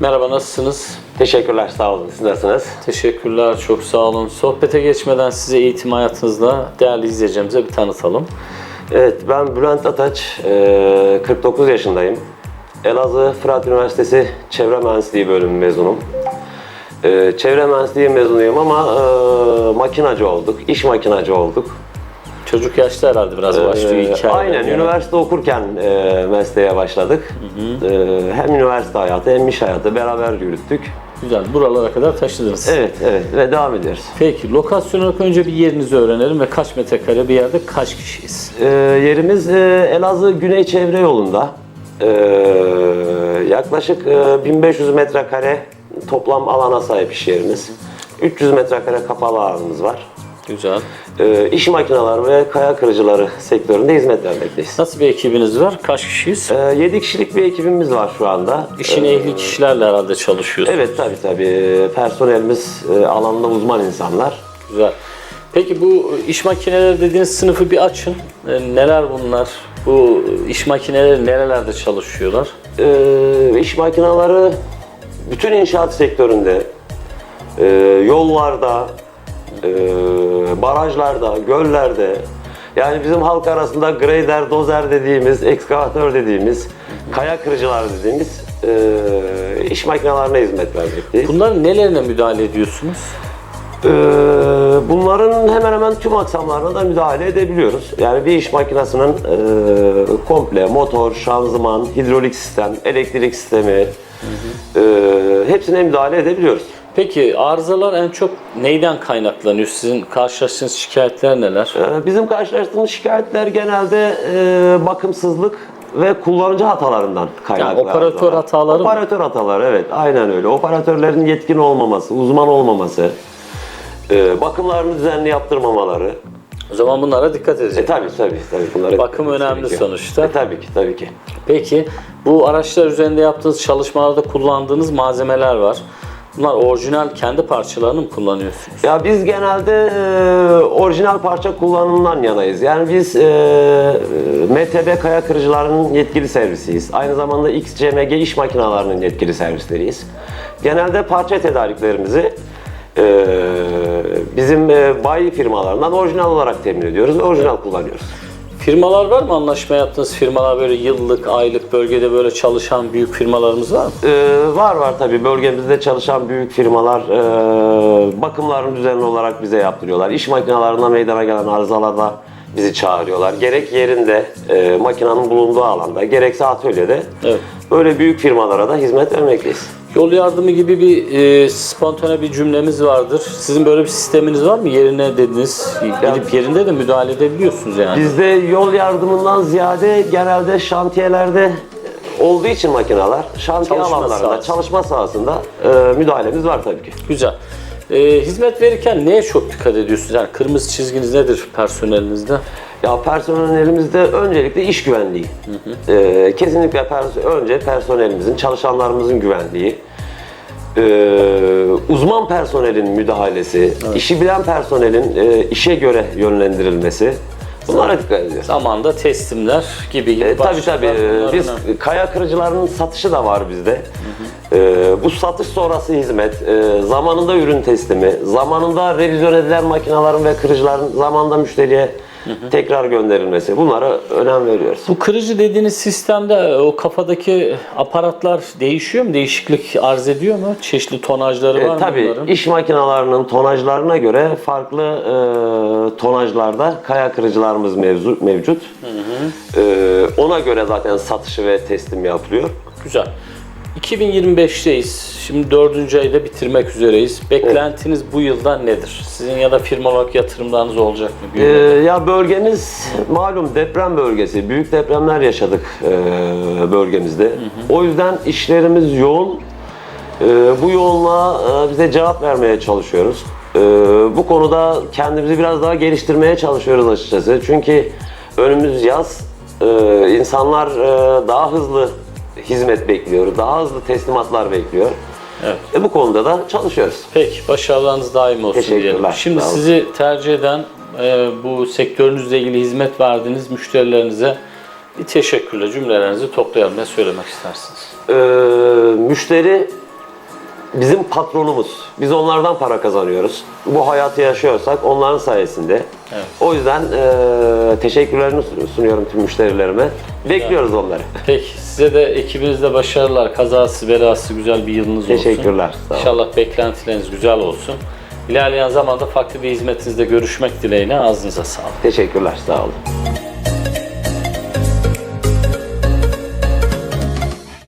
Merhaba, nasılsınız? Teşekkürler, sağ olun. Siz nasılsınız? Teşekkürler, çok sağ olun. Sohbete geçmeden size eğitim hayatınızla değerli izleyicilerimize bir tanıtalım. Evet, ben Bülent Ataç, e, 49 yaşındayım. Elazığ Fırat Üniversitesi Çevre Mühendisliği bölümü mezunum. E, Çevre Mühendisliği mezunuyum ama e, makinacı olduk, iş makinacı olduk. Çocuk yaşta herhalde biraz başlıyor E, hikaye. aynen, üniversite okurken e, mesleğe başladık. E, hem üniversite hayatı hem iş hayatı beraber yürüttük. Güzel, buralara kadar taşıdınız. Evet, evet ve devam ediyoruz. Peki, lokasyon olarak önce bir yerinizi öğrenelim ve kaç metrekare bir yerde kaç kişiyiz? Ee, yerimiz e, Elazığ Güney Çevre Yolu'nda. Ee, yaklaşık e, 1500 metrekare toplam alana sahip iş yerimiz. 300 metrekare kapalı alanımız var. Güzel. Ee, iş makineleri ve kaya kırıcıları sektöründe hizmet vermekteyiz. Nasıl bir ekibiniz var? Kaç kişiyiz? Ee, 7 kişilik bir ekibimiz var şu anda. İşin ehli kişilerle herhalde çalışıyorsunuz. Evet tabii tabii. Personelimiz e, alanında uzman insanlar. Güzel. Peki bu iş makineleri dediğiniz sınıfı bir açın. E, Neler bunlar? Bu iş makineleri nerelerde çalışıyorlar? Ee, iş makineleri bütün inşaat sektöründe, e, yollarda, e, barajlarda, göllerde, yani bizim halk arasında grader, dozer dediğimiz, ekskavatör dediğimiz, kaya kırıcılar dediğimiz e, iş makinelerine hizmet vermekteyiz. Bunların nelerine müdahale ediyorsunuz? Ee, bunların hemen hemen tüm aksamlarına da müdahale edebiliyoruz. Yani bir iş makinesinin e, komple motor, şanzıman, hidrolik sistem, elektrik sistemi e, hepsine müdahale edebiliyoruz. Peki arızalar en çok neyden kaynaklanıyor? Sizin karşılaştığınız şikayetler neler? Ee, bizim karşılaştığımız şikayetler genelde e, bakımsızlık ve kullanıcı hatalarından kaynaklı. Yani operatör arızalar. hataları mı? Operatör hataları evet aynen öyle. Operatörlerin yetkin olmaması, uzman olmaması, e, bakımlarını düzenli yaptırmamaları. O zaman bunlara dikkat E edeceğiz. tabii tabii tabii bunlara Bakım dikkat önemli gerekiyor. sonuçta. E tabii ki tabii ki. Peki bu araçlar üzerinde yaptığınız çalışmalarda kullandığınız malzemeler var. Bunlar orijinal kendi parçalarını mı kullanıyorsunuz? Ya biz genelde e, orijinal parça kullanımından yanayız. Yani biz e, MTB kaya kırıcılarının yetkili servisiyiz. Aynı zamanda XCMG iş makinelerinin yetkili servisleriyiz. Genelde parça tedariklerimizi e, bizim e, bayi firmalarından orijinal olarak temin ediyoruz orijinal kullanıyoruz. Firmalar var mı anlaşma yaptığınız firmalar böyle yıllık, aylık bölgede böyle çalışan büyük firmalarımız var mı? Ee, var var tabii bölgemizde çalışan büyük firmalar e, bakımlarını düzenli olarak bize yaptırıyorlar. İş makinelerinde meydana gelen arızalarda bizi çağırıyorlar. Gerek yerinde e, makinenin bulunduğu alanda gerekse atölyede Evet. Böyle büyük firmalara da hizmet vermekteyiz. Yol yardımı gibi bir e, spontane bir cümlemiz vardır. Sizin böyle bir sisteminiz var mı? Yerine dediniz, gidip yerinde de müdahale edebiliyorsunuz yani. Bizde yol yardımından ziyade genelde şantiyelerde olduğu için makineler şantiye Çalışma alanlarında, sahası. çalışma sahasında e, müdahalemiz var tabii ki. Güzel. E, hizmet verirken neye çok dikkat ediyorsunuz? Yani kırmızı çizginiz nedir personelinizde? Ya personelimizde öncelikle iş güvenliği. Ee, kesinlikle pers- önce personelimizin, çalışanlarımızın güvenliği. Ee, uzman personelin müdahalesi, işi bilen personelin e, işe göre yönlendirilmesi. Bunlara dikkat ediyoruz. Zamanda teslimler gibi gibi E, tabii tabii. Biz önemli. kaya kırıcılarının satışı da var bizde. E, bu satış sonrası hizmet, e, zamanında ürün teslimi, zamanında revizyon edilen makinelerin ve kırıcıların zamanında müşteriye tekrar gönderilmesi. Bunlara önem veriyoruz. Bu kırıcı dediğiniz sistemde e, o kafadaki aparatlar değişiyor mu? Değişiklik arz ediyor mu? Çeşitli tonajları var E, mı tabii bunların? iş makinelerinin tonajlarına göre farklı e, tonajlarda kaya kırıcılarımız mevzu, mevcut. E, ona göre zaten satışı ve teslim yapılıyor. Güzel. 2025'teyiz. Şimdi dördüncü ayda bitirmek üzereyiz. Beklentiniz bu yıldan nedir? Sizin ya da firma olarak yatırımlarınız olacak mı? Ee, ya bölgemiz malum deprem bölgesi. Büyük depremler yaşadık e, bölgemizde. O yüzden işlerimiz yoğun. E, bu yoğunluğa e, bize cevap vermeye çalışıyoruz. E, bu konuda kendimizi biraz daha geliştirmeye çalışıyoruz açıkçası. Çünkü önümüz yaz. E, insanlar e, daha hızlı hizmet bekliyor, daha hızlı teslimatlar bekliyor. Evet. E, bu konuda da çalışıyoruz. Peki, başarılarınız daim olsun Teşekkürler, diyelim. Şimdi sizi tercih eden, e, bu sektörünüzle ilgili hizmet verdiğiniz müşterilerinize bir teşekkürle cümlelerinizi toplayalım. Ne söylemek istersiniz? Ee, müşteri bizim patronumuz. Biz onlardan para kazanıyoruz. Bu hayatı yaşıyorsak onların sayesinde. Evet. O yüzden e, teşekkürlerimi sunuyorum tüm müşterilerime. Bekliyoruz onları. Peki size de ekibinizde başarılar, kazası belası güzel bir yılınız olsun. Teşekkürler. İnşallah beklentileriniz güzel olsun. İlerleyen zamanda farklı bir hizmetinizde görüşmek dileğiyle ağzınıza sağlık. Teşekkürler. Sağ olun.